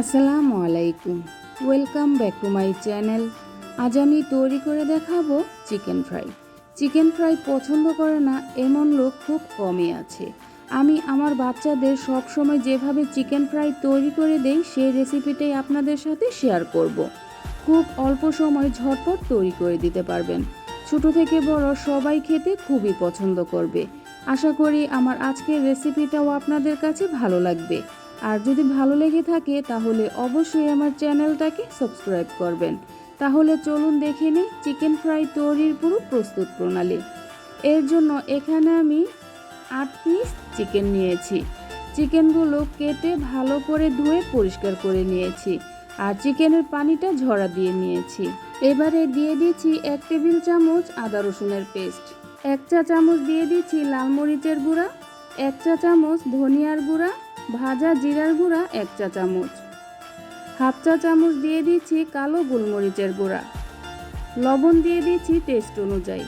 আসসালামু আলাইকুম। Welcome back to my channel আজ আমি তৈরি করে দেখাবো চিকেন ফ্রাই। চিকেন ফ্রাই পছন্দ করে না, এমন লোক খুব কমই আছে। আমি আমার বাচ্চাদের সব সময় যেভাবে চিকেন ফ্রাই তৈরি করে দেই, সেই রেসিপিটাই আপনাদের সাথে শেয়ার করব। খুব অল্প সময় ঝটপট তৈরি করে দিতে পারবেন। ছোট থেকে বড় সবাই খেতে খুবই পছন্দ করবে। আশা করি আমার আজকের রেসিপিটাও আপনাদের কাছে ভালো লাগবে। আর যদি ভালো লেগে থাকে, তাহলে অবশ্যই আমার চ্যানেলটাকে সাবস্ক্রাইব করবেন। তাহলে চলুন দেখে নিই চিকেন ফ্রাই তৈরির পুরো প্রস্তুত প্রণালী। এর জন্য এখানে আমি আট পিস চিকেন নিয়েছি। চিকেনগুলো কেটে ভালো করে ধুয়ে পরিষ্কার করে নিয়েছি আর চিকেনের পানিটা ঝরা দিয়ে নিয়েছি। এবারে দিয়ে দিচ্ছি এক টেবিল চামচ আদা রসুনের পেস্ট। এক চা চামচ দিয়ে দিচ্ছি লাল মরিচের গুঁড়া, এক চা চামচ ধনিয়ার গুঁড়া ভাজা জিরার গুঁড়া এক চা চামচ। হাফ চা চামচ দিয়ে দিচ্ছি কালো গোলমরিচের গুঁড়া। লবণ দিয়ে দিচ্ছি টেস্ট অনুযায়ী।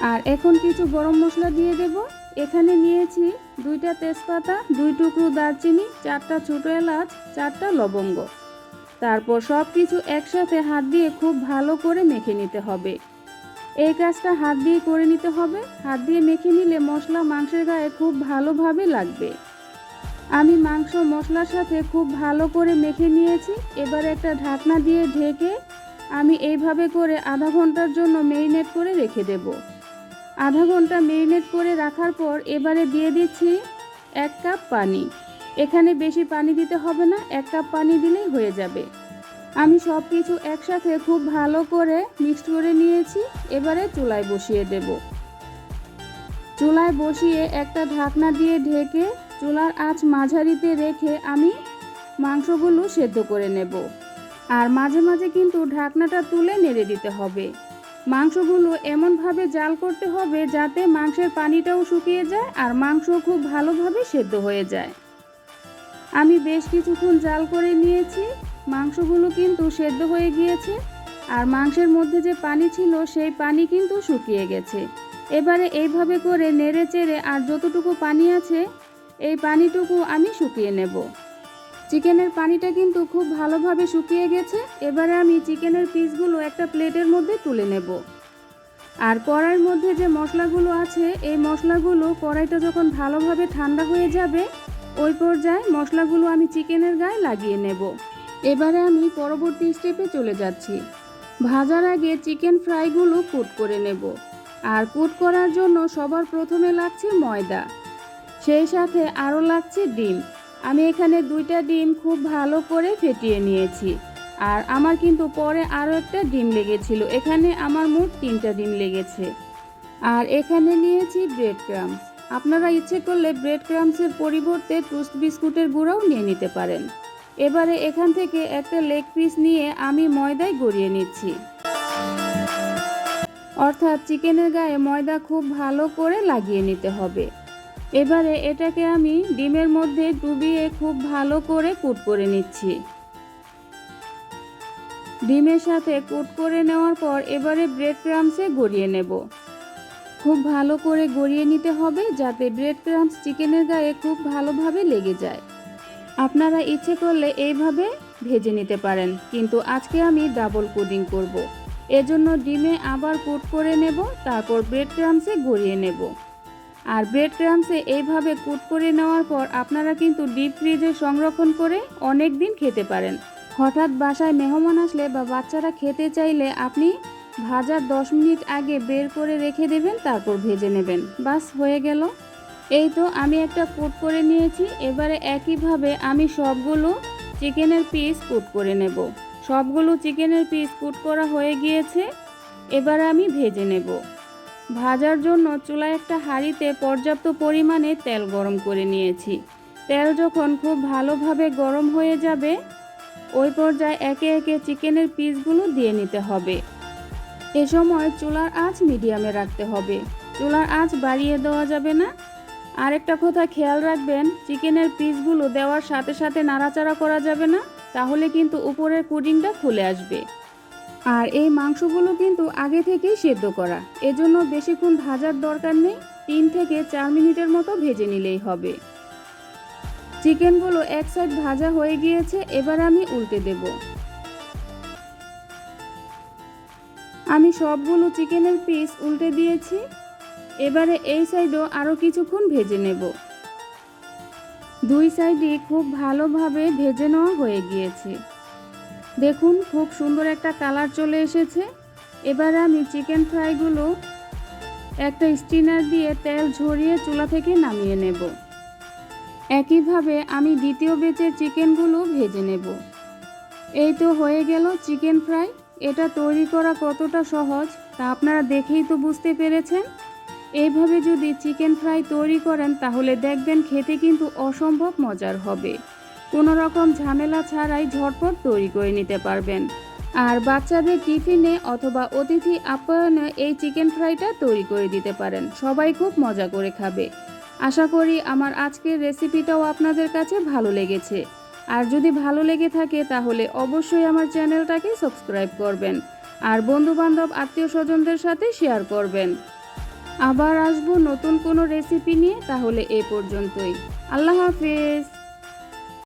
আর এখন কিছু গরম মশলা দিয়ে দেব। এখানে নিয়েছি দুইটা তেজপাতা, দুই টুকরো দারচিনি, চারটা ছোটো এলাচ, চারটা লবঙ্গ। তারপর সব কিছু একসাথে হাত দিয়ে খুব ভালো করে মেখে নিতে হবে। এই কাজটা হাত দিয়ে করে নিতে হবে। হাত দিয়ে মেখে নিলে মশলা মাংসের গায়ে খুব ভালোভাবে লাগবে। আমি মাংস মশলার সাথে খুব ভালো করে মেখে নিয়েছি। এবার একটা ঢাকনা দিয়ে ঢেকে আমি এইভাবে করে আধা ঘণ্টার জন্য মেরিনেট করে রেখে দেব। আধা ঘণ্টা মেরিনেট করে রাখার পর এবারে দিয়ে দিচ্ছি এক কাপ পানি। এখানে বেশি পানি দিতে হবে না, এক কাপ পানি দিলেই হয়ে যাবে। আমি সব কিছু একসাথে খুব ভালো করে মিক্সড করে নিয়েছি। এবারে চুলায় বসিয়ে দেব। চুলায় বসিয়ে একটা ঢাকনা দিয়ে ঢেকে চুলার আঁচ মাঝারিতে রেখে আমি মাংসগুলো সেদ্ধ করে নেব। আর মাঝে মাঝে কিন্তু ঢাকনাটা তুলে নেড়ে দিতে হবে। মাংসগুলো এমনভাবে জাল করতে হবে যাতে মাংসের পানিটাও শুকিয়ে যায় আর মাংস খুব ভালোভাবে সেদ্ধ হয়ে যায়। আমি বেশ কিছুক্ষণ জাল করে নিয়েছি। মাংসগুলো কিন্তু সেদ্ধ হয়ে গিয়েছে আর মাংসের মধ্যে যে পানি ছিল সেই পানি কিন্তু শুকিয়ে গেছে। এবারে এইভাবে করে নেড়ে চেড়ে আর যতটুকু পানি আছে এই পানিটুকু আমি শুকিয়ে নেব। চিকেনের পানিটা কিন্তু খুব ভালোভাবে শুকিয়ে গেছে। এবারে আমি চিকেনের পিসগুলো একটা প্লেটের মধ্যে তুলে নেব। আর কড়াইয়ের মধ্যে যে মশলাগুলো আছে, এই মশলাগুলো কড়াইটা যখন ভালোভাবে ঠান্ডা হয়ে যাবে, ওই পর্যায়ে মশলাগুলো আমি চিকেনের গায়ে লাগিয়ে নেব। এবারে আমি পরবর্তী স্টেপে চলে যাচ্ছি। ভাজার আগে চিকেন ফ্রাইগুলো কুট করে নেব। আর কুট করার জন্য সবার প্রথমে লাগছে ময়দা। সেই সাথে আরও লাগছে ডিম। আমি এখানে দুইটা ডিম খুব ভালো করে ফেটিয়ে নিয়েছি। আর আমার কিন্তু পরে আরও একটা ডিম লেগেছিল। এখানে আমার মোট তিনটা ডিম লেগেছে। আর এখানে নিয়েছি ব্রেড ক্রামস আপনারা ইচ্ছে করলে ব্রেড ক্রামসের পরিবর্তে টোস্ট বিস্কুটের গুঁড়াও নিয়ে নিতে পারেন। এবারে এখান থেকে একটা লেগ পিস নিয়ে আমি ময়দায় গড়িয়ে নিচ্ছি। অর্থাৎ চিকেনের গায়ে ময়দা খুব ভালো করে লাগিয়ে নিতে হবে। এবারে এটাকে আমি ডিমের মধ্যে ডুবিয়ে খুব ভালো করে কুট করে নিচ্ছি। ডিমের সাথে কুট করে নেওয়ার পর এবারে ব্রেড ক্রামসে গড়িয়ে নেব। খুব ভালো করে গড়িয়ে নিতে হবে যাতে ব্রেড ক্রামস চিকেনের গায়ে খুব ভালোভাবে লেগে যায়। আপনারা ইচ্ছে করলে এইভাবে ভেজে নিতে পারেন, কিন্তু আজকে আমি ডাবল কোডিং করব। এজন্য ডিমে আবার কোট করে নেব, তারপর ব্রেড ক্রামসে গড়িয়ে নেব। আর ব্রেড ক্রামসে এইভাবে কুট করে নেওয়ার পর আপনারা কিন্তু ডিপ ফ্রিজে সংরক্ষণ করে অনেক দিন খেতে পারেন। হঠাৎ বাসায় মেহমান আসলে বা বাচ্চারা খেতে চাইলে আপনি ভাজার দশ মিনিট আগে বের করে রেখে দেবেন, তারপর ভেজে নেবেন। বাস, হয়ে গেল। এই তো আমি একটা কুট করে নিয়েছি, এবারে একইভাবে আমি সবগুলো চিকেনের পিস কুট করে নেব। সবগুলো চিকেনের পিস কুট করা হয়ে গিয়েছে, এবারে আমি ভেজে নেব। ভাজার জন্য চুলায় একটা হাঁড়িতে পর্যাপ্ত পরিমাণে তেল গরম করে নিয়েছি। তেল যখন খুব ভালোভাবে গরম হয়ে যাবে, ওই পর্যায়ে একে একে চিকেনের পিসগুলো দিয়ে নিতে হবে। এ সময় চুলার আঁচ মিডিয়ামে রাখতে হবে। চুলার আঁচ বাড়িয়ে দেওয়া যাবে না। আরেকটা কথা খেয়াল রাখবেন, চিকেনের পিসগুলো দেওয়ার সাথে সাথে নাড়াচাড়া করা যাবে না, তাহলে কিন্তু উপরের কুডিংটা খুলে আসবে। আর এই মাংসগুলো কিন্তু আগে থেকেই সেদ্ধ করা। এজন্য বেশিক্ষণ ভাজার দরকার নেই, তিন থেকে চার মিনিটের মতো ভেজে নিলেই হবে। চিকেনগুলো এক সাইড ভাজা হয়ে গিয়েছে, এবার আমি উল্টে দেব। আমি সবগুলো চিকেনের পিস উল্টে দিয়েছি। এবারে এই সাইডও আরও কিছুক্ষণ ভেজে নেব। দুই সাইডই খুব ভালোভাবে ভেজে নেওয়া হয়ে গিয়েছে। দেখুন, খুব সুন্দর একটা কালার চলে এসেছে। এবার আমি চিকেন ফ্রাইগুলো একটা স্টিনার দিয়ে তেল ঝরিয়ে চুলা থেকে নামিয়ে নেব। একইভাবে আমি দ্বিতীয় বেচের চিকেনগুলো ভেজে নেব। এই তো হয়ে গেল চিকেন ফ্রাই। এটা তৈরি করা কতটা সহজ, তা আপনারা দেখেই তো বুঝতে পেরেছেন। এইভাবে যদি চিকেন ফ্রাই তৈরি করেন, তাহলে দেখবেন খেতে কিন্তু অসম্ভব মজার হবে। কোনো রকম ঝামেলা ছাড়াই ঝটপট তৈরি করে নিতে পারবেন। আর বাচ্চাদের টিফিনে অথবা অতিথি আপ্যায়নে এই চিকেন ফ্রাইটা তৈরি করে দিতে পারেন। সবাই খুব মজা করে খাবে। আশা করি আমার আজকের রেসিপিটাও আপনাদের কাছে ভালো লেগেছে। আর যদি ভালো লেগে থাকে তাহলে অবশ্যই আমার চ্যানেলটাকে সাবস্ক্রাইব করবেন। আর বন্ধুবান্ধব আত্মীয় স্বজনদের সাথে শেয়ার করবেন। আবার আসব নতুন কোনো রেসিপি নিয়ে তাহলে এ পর্যন্তই। আল্লাহ হাফেজ।